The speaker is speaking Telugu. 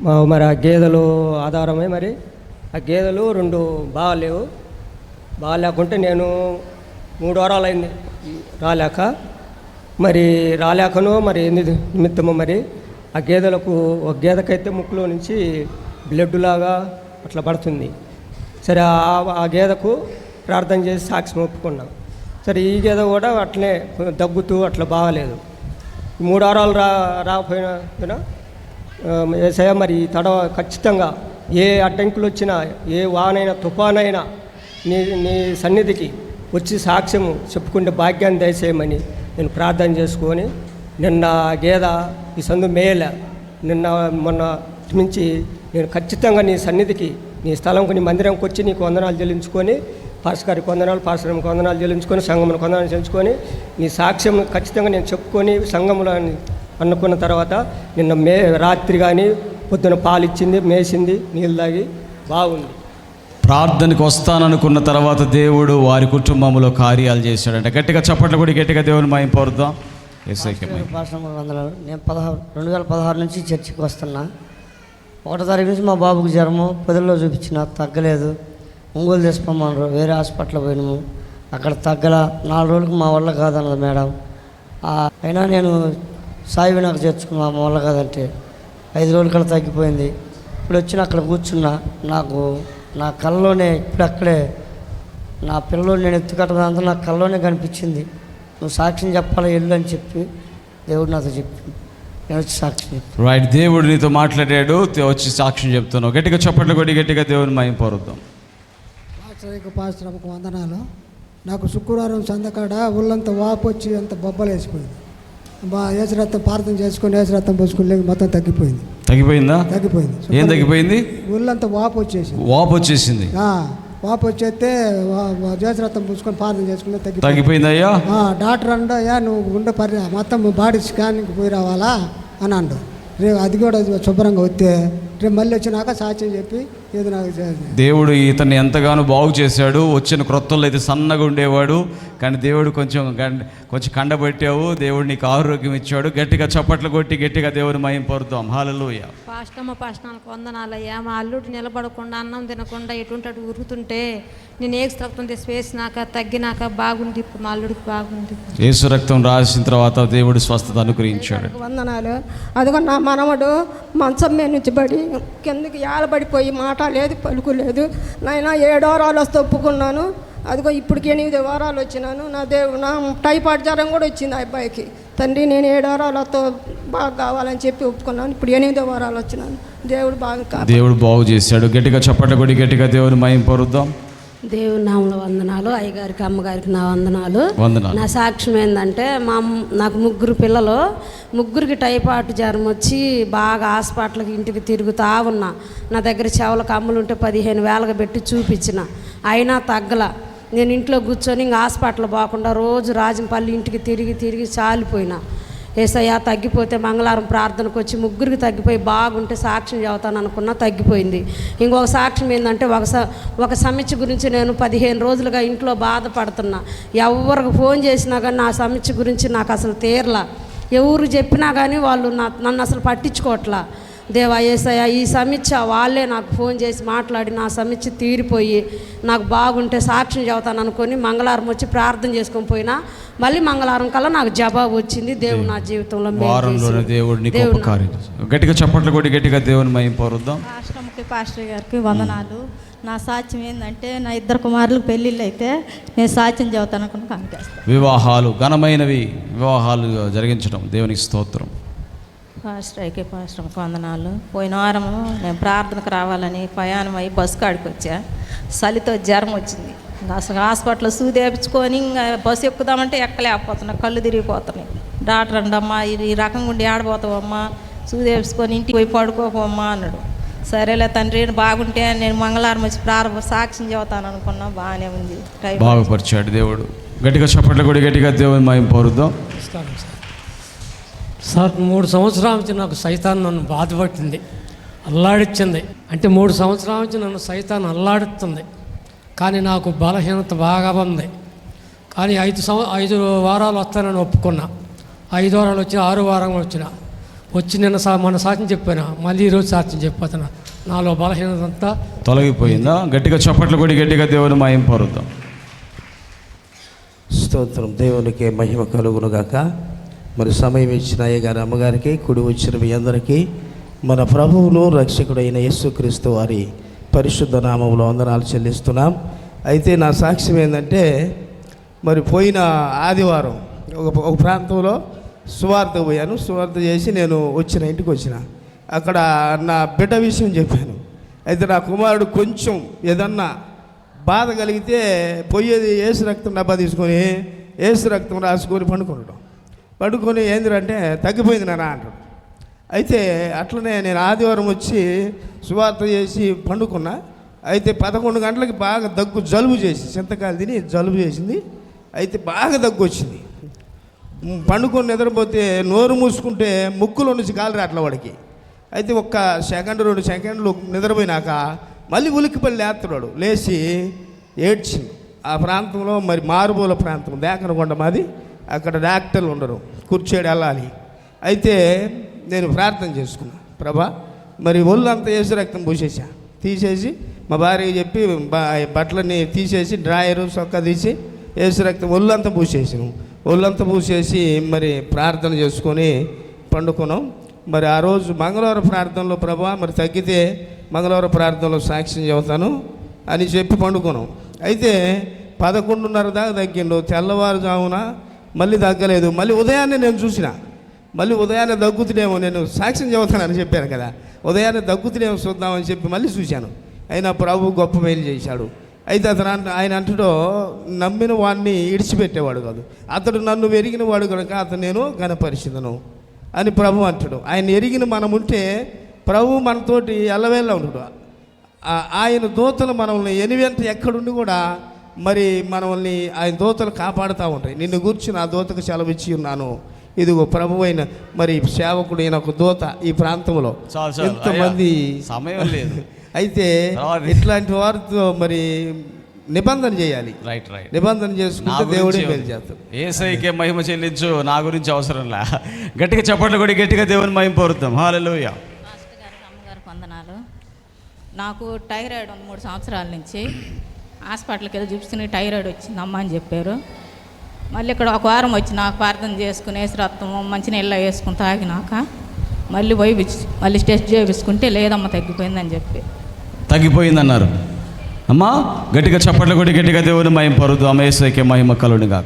మా- మరి ఆ గేదెలు ఆధారమే మరి. ఆ గేదెలు రెండు బాగాలేవు బాగాలేకుంటే నేను మూడు వారాలు అయింది రాలేక. మరి రాలేకను మరి ఎందు నిమిత్తము మరి? ఆ గేదెలకు ఒక గేదెకైతే ముక్కులో నుంచి బ్లడ్ లాగా అట్లా పడుతుంది. సరే ఆ గేదకు ప్రార్థన చేసి సాక్ష్యం ఒప్పుకున్నాం. సరే ఈ గేదె కూడా అట్లనే దగ్గుతూ అట్లా బాగాలేదు. మూడు వారాలు రా రాకపోయినా ఏసయ మరి ఈ తడవ ఖచ్చితంగా ఏ అడ్డంకులు వచ్చినా ఏ వానైనా తుఫానైనా నీ నీ సన్నిధికి వచ్చి సాక్ష్యము చెప్పుకుంటే భాగ్యాన్ని దయచేయమని నేను ప్రార్థన చేసుకొని నిన్న గేద ఈ సందు మేల నిన్న మొన్న మించి నేను ఖచ్చితంగా నీ సన్నిధికి నీ స్థలంకు నీ మందిరంకి వచ్చి నీకు వందనాలు చెల్లించుకొని పాస్టర్ గారికి వందనాలు పాస్టర్ గారికి వందనాలు చెల్లించుకొని సంఘమును వందనాలు చెల్లించుకొని నీ సాక్ష్యం ఖచ్చితంగా నేను చెప్పుకొని సంఘములో అనుకున్న తర్వాత నిన్న మే రాత్రి కానీ పొద్దున పాలు ఇచ్చింది మేసింది నీళ్ళు తాగి బాగుంది. ప్రార్థనకు వస్తాననుకున్న తర్వాత దేవుడు వారి కుటుంబంలో కార్యాలు చేశాడంట. గట్టిగా చప్పట్లు కూడా గట్టిగా దేవుని మాయం పోరుద్దాం. నేను పదహారు రెండు వేల పదహారు నుంచి చర్చికి వస్తున్నా. ఒకటో తారీఖు నుంచి మా బాబుకి జ్వరము పొదల్లో చూపించిన తగ్గలేదు. ఒంగోలు తీసుకోమన్నారు వేరే హాస్పిటల్ పోయినాము. అక్కడ తగ్గల నాలుగు రోజులకు మా వల్ల కాదన్నది మేడం. ఆ, అయినా నేను సాయి వినాయక చేర్చుకున్నా మా వల్ల కాదంటే ఐదు రోజుల కల్లా తగ్గిపోయింది. ఇప్పుడు వచ్చి అక్కడ కూర్చున్నా నాకు నా కళ్ళలోనే ఇప్పుడు అక్కడే నా పిల్లలు నేను ఎత్తుకట్టదంతా నా కళ్ళలోనే కనిపించింది. నువ్వు సాక్ష్యం చెప్పాలి వెళ్ళు అని చెప్పి దేవుడు నాతో చెప్పి నేను వచ్చి సాక్ష్యం చెప్పాను. రైట్ దేవుడు నీతో మాట్లాడాడు వచ్చి సాక్ష్యం చెప్తున్నావు. గట్టిగా చప్పట్లు కొట్టి గట్టిగా దేవుని మాయం పోరుద్దాం. పాస్టర్కి పాస్టర్కు వందనాలు. నాకు శుక్రవారం సందకాడ ఒళ్ళంతా వాపు వచ్చి అంత బొబ్బలు వేసిపోయింది బా ఏసురత్నం ప్రార్థన చేసుకొని ఏసురత్నం పోసుకుని మొత్తం తగ్గిపోయింది. తగ్గిపోయిందా? తగ్గిపోయింది. ఏం తగ్గిపోయింది? ఒళ్ళంతా వాపు వచ్చేసింది. వాపు వచ్చేసింది. వాపు వచ్చేస్తే జేసరత్నం పూసుకొని ప్రార్థన చేసుకుని తగ్గిపోయింది. తగ్గిపోయిందయ్యా ఆ, డాక్టర్ అండ అయ్యా నువ్వు గుండె పరి మొత్తం బాడీ స్కానింగ్కి పోయి రావాలా? అని అండు రేపు అది కూడా శుభ్రంగా వస్తే రేపు మళ్ళీ వచ్చినాక సాక్ష్యం చెప్పి దేవుడు ఇతన్ని ఎంతగానో బాగు చేశాడు. వచ్చిన క్రొత్తలు అయితే సన్నగా ఉండేవాడు. కానీ దేవుడు కొంచెం కొంచెం కండబెట్టావు. దేవుడు నీకు ఆరోగ్యం ఇచ్చాడు. గట్టిగా చప్పట్లు కొట్టి గట్టిగా దేవుని మయం పరుద్దాం. హాలలోయ పాష్టమ్మ పాష్టనాలకు వందనాలయ్యా మా అల్లుడు నిలబడకుండా అన్నం తినకుండా ఎటుంటే అటు ఉరుకుతుంటే నేను ఏక్స్ రక్తం తీసి వేసినాక తగ్గినాక బాగుంది ఇప్పుడు మా అల్లుడికి బాగుంది యేసు రక్తం రాసిన తర్వాత దేవుడు స్వస్థత అనుగ్రహించాడు. వందనాలు. అదిగో నా మనవడు మంచం మీద నుంచి పడి కిందకి ఏలబడిపోయి మాట లేదు పలుకు లేదు. నాయన ఏడో వారాలు వస్తే ఒప్పుకున్నాను. అదిగో ఇప్పటికి ఎనిమిది వారాలు వచ్చినాను. నా దేవు నా టైఫాయిడ్ జ్వరం కూడా వచ్చింది ఆ అబ్బాయికి. తండ్రి నేను ఏడు వారాలతో బాగా కావాలని చెప్పి ఒప్పుకున్నాను. ఇప్పుడు ఎనిమిదో వారాలు వచ్చినాను. దేవుడు బాగా దేవుడు బాగు చేశాడు. గట్టిగా చప్పట్లు కొడి గట్టిగా దేవుని మయం పొరుద్దాం. దేవుని నామల వందనాలు అయ్యగారికి అమ్మగారికి నా వందనాలు. నా సాక్ష్యం ఏంటంటే మా నాకు ముగ్గురు పిల్లలు ముగ్గురికి టైఫాయిడ్ జ్వరం వచ్చి బాగా హాస్పిటల్కి ఇంటికి తిరుగుతా ఉన్నా. నా దగ్గర చెవులకు అమ్ములు ఉంటే పదిహేను వేలకు పెట్టి చూపించిన. అయినా తగ్గల. నేను ఇంట్లో కూర్చొని ఇంకా హాస్పిటల్ పోకుండా రోజు రాజంపల్లి ఇంటికి తిరిగి తిరిగి చాలిపోయినా. ఏసయ్యా తగ్గిపోతే మంగళవారం ప్రార్థనకు వచ్చి ముగ్గురికి తగ్గిపోయి బాగుంటే సాక్ష్యం చదువుతాను అనుకున్నా తగ్గిపోయింది. ఇంకొక సాక్ష్యం ఏంటంటే ఒక స ఒక సమస్య గురించి నేను పదిహేను రోజులుగా ఇంట్లో బాధపడుతున్నా. ఎవరికి ఫోన్ చేసినా కానీ నా సమస్య గురించి నాకు అసలు తీరలా. ఎవరు చెప్పినా కానీ వాళ్ళు నా నన్ను అసలు పట్టించుకోవట్లా. దేవా ఏసయ్య ఈ సమీక్ష వాళ్ళే నాకు ఫోన్ చేసి మాట్లాడి నా సమీక్ష తీరిపోయి నాకు బాగుంటే సాక్ష్యం చెబుతాను అనుకొని మంగళవారం వచ్చి ప్రార్థన చేసుకొని పోయినా మళ్ళీ మంగళవారం కల్లా నాకు జవాబు వచ్చింది. దేవుడు నా జీవితంలో వారంలోనే చేసిండు. దేవుడు నీకు దేవుడు ఉపకారం చేశాడు. గట్టిగా చప్పట్లు కొట్టి గట్టిగా దేవుని మయం పరుద్దాం. పాస్టర్కి పాస్టర్ గారికి వందనాలు. నా సాక్ష్యం ఏంటంటే నా ఇద్దరు కుమారులకు పెళ్ళిళ్ళు అయితే నేను సాక్ష్యం అనుకుని కనిపిస్తాను వివాహాలు ఘనమైనవి. వివాహాలు జరిగించడం దేవునికి స్తోత్రం. పాస్టర్ అయితే పాస్టర్కి వందనాలు. పోయిన వారము నేను ప్రార్థనకు రావాలని ప్రయాణం అయ్యి బస్సు కాడికి వచ్చా. చలితో జ్వరం వచ్చింది. అసలు హాస్పిటల్లో సూది వేపించుకొని ఇంకా బస్సు ఎక్కుదామంటే ఎక్కలేకపోతున్నా కళ్ళు తిరిగిపోతున్నాయి. డాక్టర్ అండమ్మా ఇది ఈ రకంగా ఉండి ఆడబోతావమ్మా సూది వేపించుకొని ఇంటికి పోయి పడుకోకమ్మా అన్నాడు. సరేలే తండ్రి బాగుంటే నేను మంగళవారం వచ్చి ప్రారంభ సాక్ష్యం చెబుతాను అనుకున్నా బాగానే ఉంది. టైం బాగుపరిచాడు దేవుడు. గట్టిగా చప్పట్లు కొట్టి గట్టిగా దేవుని మయం పరుద్దాం. సార్. సార్ మూడు సంవత్సరాల నుంచి నాకు సైతాన్ నన్ను బాధపట్టింది అల్లాడిచ్చింది. అంటే మూడు సంవత్సరాల నుంచి నన్ను సైతాన్ అల్లాడుతుంది. కానీ నాకు బలహీనత బాగా ఉంది. కానీ ఐదు సంవ ఐదు వారాలు వస్తానని ఒప్పుకున్నా. ఐదు వారాలు వచ్చిన ఆరు వారాలు వచ్చిన. వచ్చి నిన్న సా మొన్న సాక్ష్యం చెప్పాను? మళ్ళీ ఈరోజు సాక్ష్యం చెప్పిపోతున్నా నాలో బలహీనత అంతా తొలగిపోయిందా? గట్టిగా చప్పట్లు కొట్టి గట్టిగా దేవుని మయం పరుద్దాం. స్తోత్రం. దేవునికి మహిమ కలుగునుగాక మరి సమయం ఇచ్చిన అయ్యగారి అమ్మగారికి కుడి వచ్చిన మీ అందరికీ మన ప్రభువును రక్షకుడైన యేసుక్రీస్తు వారి పరిశుద్ధ నామంలో వందనాలు చెల్లిస్తున్నాం. అయితే నా సాక్ష్యం ఏంటంటే మరి పోయిన ఆదివారం ఒక ఒక ప్రాంతంలో సువార్త పోయాను. సువార్త చేసి నేను వచ్చిన ఇంటికి వచ్చిన. అక్కడ నా బిడ్డ విషయం చెప్పాను. అయితే నా కుమారుడు కొంచెం ఏదన్నా బాధ కలిగితే పోయేది ఏసు రక్తం డబ్బా తీసుకొని ఏసు రక్తం రాసుకొని పండుకుంటాం పండుకొని ఏందిరంటే తగ్గిపోయింది నాన్న అంటాడు. అయితే అట్లనే నేను ఆదివారం వచ్చి సువార్త చేసి పండుకున్నా. అయితే పదకొండు గంటలకి బాగా దగ్గు జలుబు చేసి చింతకాయలు తిని జలుబు చేసింది. అయితే బాగా దగ్గు వచ్చింది. పండుకొని నిద్రపోతే నోరు మూసుకుంటే ముక్కులో నుంచి గాలి రాట్ల వాడికి. అయితే ఒక్క సెకండ్ రెండు సెకండ్లు నిద్రపోయినాక మళ్ళీ ఉలిక్కిపల్లి లేస్తున్నాడు లేచి ఏడ్చింది ఆ ప్రాంతంలో మరి మారుమూల ప్రాంతం దేకనకొండ మాది. అక్కడ డాక్టర్లు ఉండరు. కూర్చోడు వెళ్ళాలి. అయితే నేను ప్రార్థన చేసుకున్నా. ప్రభా మరి ఒళ్ళంతా వేసి రక్తం పూసేసా. తీసేసి మా భార్యకి చెప్పి బట్టలని బట్టలన్నీ తీసేసి డ్రాయరు సొక్క తీసి వేసి రక్తం ఒళ్ళంతా పూసేసాను. ఒళ్ళంతా పూసేసి మరి ప్రార్థన చేసుకొని పండుకున్నాం. మరి ఆ రోజు మంగళవారం ప్రార్థనలో ప్రభా మరి తగ్గితే మంగళవారం ప్రార్థనలో సాక్ష్యం చెబుతాను అని చెప్పి పండుకున్నాం. అయితే పదకొండున్నర దాకా తగ్గిండు తెల్లవారుజామున మళ్ళీ తగ్గలేదు. మళ్ళీ ఉదయాన్నే నేను చూసిన. మళ్ళీ ఉదయాన్నే దగ్గుతుడేమో నేను సాక్ష్యం చెబుతానని చెప్పాను కదా. ఉదయాన్నే దగ్గుతుడేమో చూద్దామని చెప్పి మళ్ళీ చూశాను. అయినా ప్రభు గొప్ప మేలు చేశాడు. అయితే అతను ఆయన అంటుడో నమ్మిన వాడిని ఇడిచిపెట్టేవాడు కాదు. అతడు నన్ను ఎరిగిన వాడు కనుక అతను నేను గణపరిచిందను అని ప్రభు అంటాడు. ఆయన ఎరిగిన మనం ఉంటే ప్రభు మనతోటి ఎల్లవేళ్ళ ఉంటాడు. ఆయన దూతలు మనల్ని ఎనివెంట ఎక్కడుండి కూడా మరి మనల్ని ఆయన దూతలు కాపాడుతూ ఉంటాయి. నిన్ను గురించి నా దూతకు సెలవిచ్చి ఉన్నాను. ఇదిగో ప్రభు అయిన మరి సేవకుడైన ఒక దూత ఈ ప్రాంతంలో. చాలు, చాలు. ఎంతమంది? సమయం లేదు. అయితే ఇట్లాంటి వారితో మరి నిబంధన చేయాలి. రైట్ రైట్ నిబంధన చేసుకుంటే దేవుడే మేలు చేస్తాడు ఏసైకే మహిమ చెల్లించు నా గురించి అవసరంలా గట్టిగా చప్పట్లు కొట్టి గట్టిగా దేవుని మహిమ పరుద్దాం హాలెలూయా వందనాలు. నాకు టైరాయిడ్ ఉంది మూడు సంవత్సరాల నుంచి. హాస్పిటల్కి వెళ్ళి చూపించుకుని టైరాయిడ్ వచ్చింది అమ్మ అని చెప్పారు. మళ్ళీ ఇక్కడ ఒక వారం వచ్చి నాకు ప్రార్థన చేసుకుని వేసి మంచి మంచినీళ్ళ వేసుకుని తాగినాక మళ్ళీ పోయి మళ్ళీ టెస్ట్ చేయించుకుంటే లేదమ్మా తగ్గిపోయిందని చెప్పి. తగ్గిపోయిందన్నారు. అమ్మా గట్టిగా చప్పట్లు కొట్టి గట్టిగా దేవుని మహిమ పరుద్దాం ఏసైకే మహిమ కలుడుగా